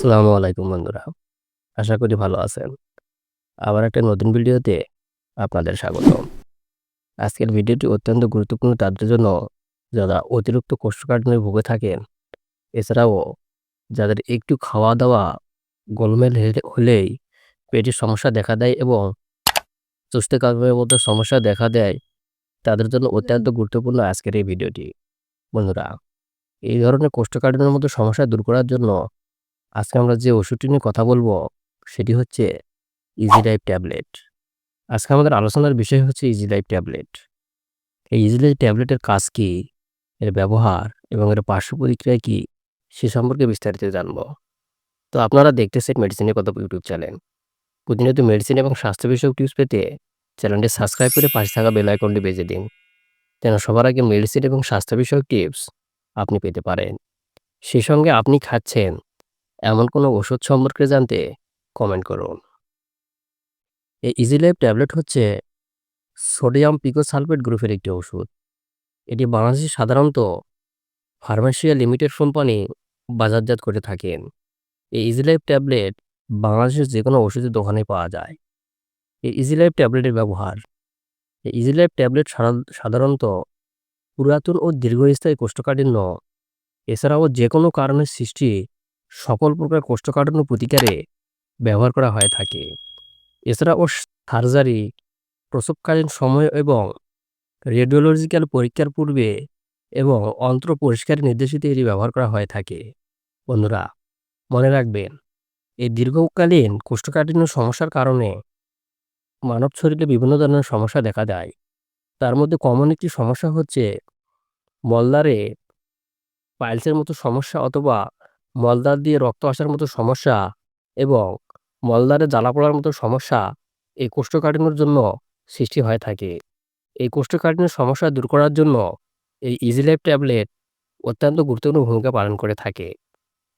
আসসালামু আলাইকুম বন্ধুরা। আশা করি ভালো আছেন। আবার একটা নতুন ভিডিওতে আপনাদের স্বাগতম। আজকের ভিডিওটি অত্যন্ত গুরুত্বপূর্ণ তাদের জন্য যারা অতিরিক্ত কোষ্ঠকাঠিন্যে ভুগে থাকেন। এছাড়াও যাদের একটু খাওয়া-দাওয়া গোলমেল হেলে হলেই পেটের সমস্যা দেখা দেয় এবং সুস্থ কোষ্ঠকাঠিন্যের মতো সমস্যা দেখা দেয়, তাদের জন্য অত্যন্ত গুরুত্বপূর্ণ আজকের এই ভিডিওটি। বন্ধুরা, এই ধরনের কোষ্ঠকাঠিন্যের মতো সমস্যা দূর করার জন্য আজকে আমরা যে ওষুধটি নিয়ে কথা বলব সেটি হচ্ছে ইজি লাইফ ট্যাবলেট। আজকে আমাদের আলোচনার বিষয় হচ্ছে ইজি লাইফ ট্যাবলেট। এই ইজি লাইফ ট্যাবলেটের কাজ কী, এর ব্যবহার এবং এর পার্শ্ব প্রতিক্রিয়া কী সে সম্পর্কে বিস্তারিত জানব। তো আপনারা দেখতেছেন মেডিসিনের কথা ইউটিউব চ্যানেল। প্রতিনিয়ত মেডিসিন এবং স্বাস্থ্য বিষয়ক টিপস পেতে চ্যানেলটি সাবস্ক্রাইব করে পাশে থাকা বেল আইকনটি বেজে দিন। যেন সবার আগে মেডিসিন এবং স্বাস্থ্য বিষয়ক টিপস আপনি পেতে পারেন। সেই সঙ্গে আপনি খাচ্ছেন এমন কোনো ওষুধ সম্পর্কে জানতে কমেন্ট করুন। এই ইজি লাইফ ট্যাবলেট হচ্ছে সোডিয়াম পিকোসালফেট গ্রুপের একটি ওষুধ। এটি বাংলাদেশে সাধারণত ফার্মাসিয়া লিমিটেড কোম্পানি বাজারজাত করে থাকেন। এই ইজি লাইফ ট্যাবলেট বাংলাদেশের যেকোনো ওষুধের দোকানে পাওয়া যায়। এই ইজি লাইফ ট্যাবলেটের ব্যবহার, এই ইজি লাইফ ট্যাবলেট সাধারণত পুরাতন ও দীর্ঘস্থায়ী কোষ্ঠকাঠিন্য, এছাড়াও যে কোনো কারণের সৃষ্টি সকল প্রকার কোষ্ঠকাঠিন্য প্রতিকারে ব্যবহার করা হয়ে থাকে। এছাড়াও সার্জারি, প্রসবকালীন সময় এবং রেডিওলজিক্যাল পরীক্ষার পূর্বে এবং অন্ত্র পরিষ্কারের নির্দেশিত এটি ব্যবহার করা হয়ে থাকে। বন্ধুরা, মনে রাখবেন এই দীর্ঘকালীন কোষ্ঠকাঠিন্য সমস্যার কারণে মানব শরীরে বিভিন্ন ধরনের সমস্যা দেখা দেয়। তার মধ্যে কমন একটি সমস্যা হচ্ছে মলদ্বারে পাইলসের মতো সমস্যা অথবা মলদ্বার দিয়ে রক্ত আসার মতো সমস্যা এবং মলদ্বারে জ্বালা-পোড়ার মতো সমস্যা এই কোষ্ঠকাঠিন্যর জন্য সৃষ্টি হয়ে থাকে। এই কোষ্ঠকাঠিন্যের সমস্যা দূর করার জন্য এই ইজিলাইফ ট্যাবলেট অত্যন্ত গুরুত্বপূর্ণ ভূমিকা পালন করে থাকে।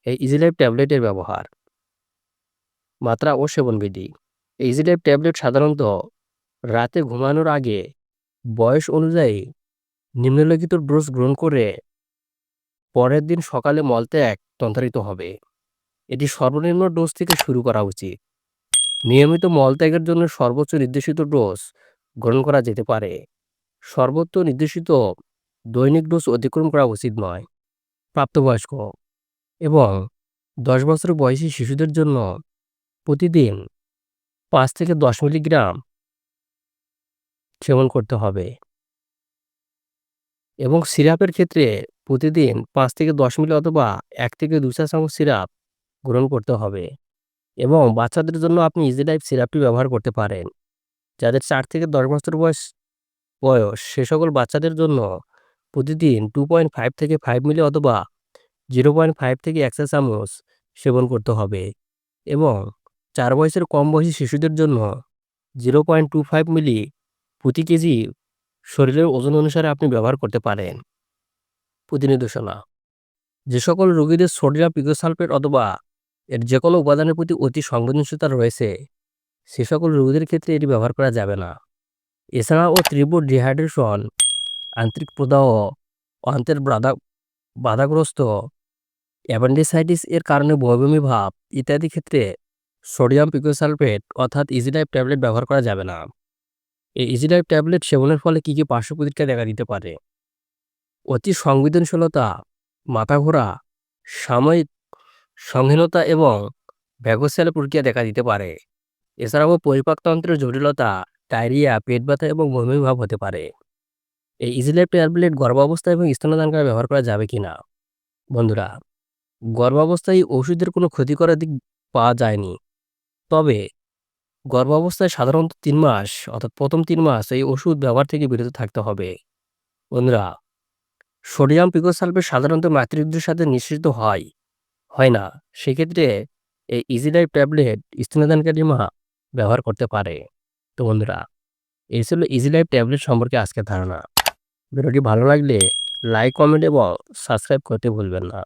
এই ইজিলাইফ ট্যাবলেটের ব্যবহার মাত্রা ও সেবনবিধি এই ইজি লাইফ ট্যাবলেট সাধারণত রাতে ঘুমানোর আগে বয়স অনুযায়ী নিম্নলিখিত ডোজ গ্রহণ করে পরের দিন সকালে মলত্যাগ তন্ত্রারিত হবে। এটি সর্বনিম্ন ডোজ থেকে শুরু করা উচিত। নিয়মিত মলত্যাগের জন্য সর্বোচ্চ নির্দেশিত ডোজ গ্রহণ করা যেতে পারে। সর্বোচ্চ নির্দেশিত দৈনিক ডোজ অতিক্রম করা উচিত নয়। প্রাপ্তবয়স্ক এবং দশ বছর বয়সী শিশুদের জন্য প্রতিদিন পাঁচ থেকে দশ মিলিগ্রাম সেবন করতে হবে এবং সিরাপের ক্ষেত্রে প্রতিদিন পাঁচ থেকে দশ মিলি অথবা এক থেকে দু চা চামচ সিরাপ গ্রহণ করতে হবে এবং বাচ্চাদের জন্য আপনি ইজি লাইফ সিরাপটি ব্যবহার করতে পারেন। যাদের চার থেকে দশ বছর বয়স বয়স, সে সকল বাচ্চাদের জন্য প্রতিদিন টু পয়েন্ট ফাইভ থেকে ফাইভ মিলি অথবা জিরো পয়েন্ট ফাইভ থেকে এক চামচ সেবন করতে হবে এবং চার বয়সের কম বয়সী শিশুদের জন্য zero point two five milli প্রতি কেজি শরীরের ওজন অনুসারে আপনি ব্যবহার করতে পারেন। প্রতিনির্দেশনা। যে সকল রোগীদের সোডিয়াম পিকোসালফেট অথবা এর যে কোনো উপাদানের প্রতি অতি সংবেদনশীলতা রয়েছে, সে সকল রোগীদের ক্ষেত্রে এটি ব্যবহার করা যাবে না। এছাড়াও তীব্র ডিহাইড্রেশন, আন্তরিক প্রদাহ, অন্তের বাধা, বাধাগ্রস্ত, অ্যাপেন্ডিসাইটিস এর কারণে বমি ভাব ইত্যাদি ক্ষেত্রে সোডিয়াম পিকোসালফেট অর্থাৎ ইজি লাইফ ট্যাবলেট ব্যবহার করা যাবে না। এই ইজি লাইফ ট্যাবলেট সেবনের ফলে কী কী পার্শ্ব প্রতিক্রিয়া দেখা দিতে পারে? অতি সংবেদনশীলতা মাথা ঘোরা সাময়িক সংহীনতা এবং ভ্যাগোসেল প্রক্রিয়া দেখা দিতে পারে। এছাড়াও পরিপাকতন্ত্রের জটিলতা, ডায়রিয়া পেট ব্যথা এবং বমি ভাব হতে পারে। এই ইজি লাইফ ট্যাবলেট গর্ভাবস্থা এবং স্তনদানকালে ব্যবহার করা যাবে কি না বন্ধুরা, গর্ভাবস্থায় ওষুধের কোনো ক্ষতিকর দিক পাওয়া যায়নি। তবে গর্ভাবস্থায় সাধারণত তিন মাস অর্থাৎ প্রথম তিন মাস এই ওষুধ ব্যবহার থেকে বিরত থাকতে হবে। বন্ধুরা সোডিয়াম পিকোসালফেট সাধারণত মাতৃদুগ্ধের সাথে নিঃসৃত হয় হয় না? সেক্ষেত্রে এই ইজি লাইফ ট্যাবলেট স্তনদানকারী মা ব্যবহার করতে পারে। তো বন্ধুরা এই ছিল ইজি ট্যাবলেট সম্পর্কে আজকের ধারণা। ভিডিওটি ভালো লাগলে লাইক, কমেন্ট এবং সাবস্ক্রাইব করতে ভুলবেন না।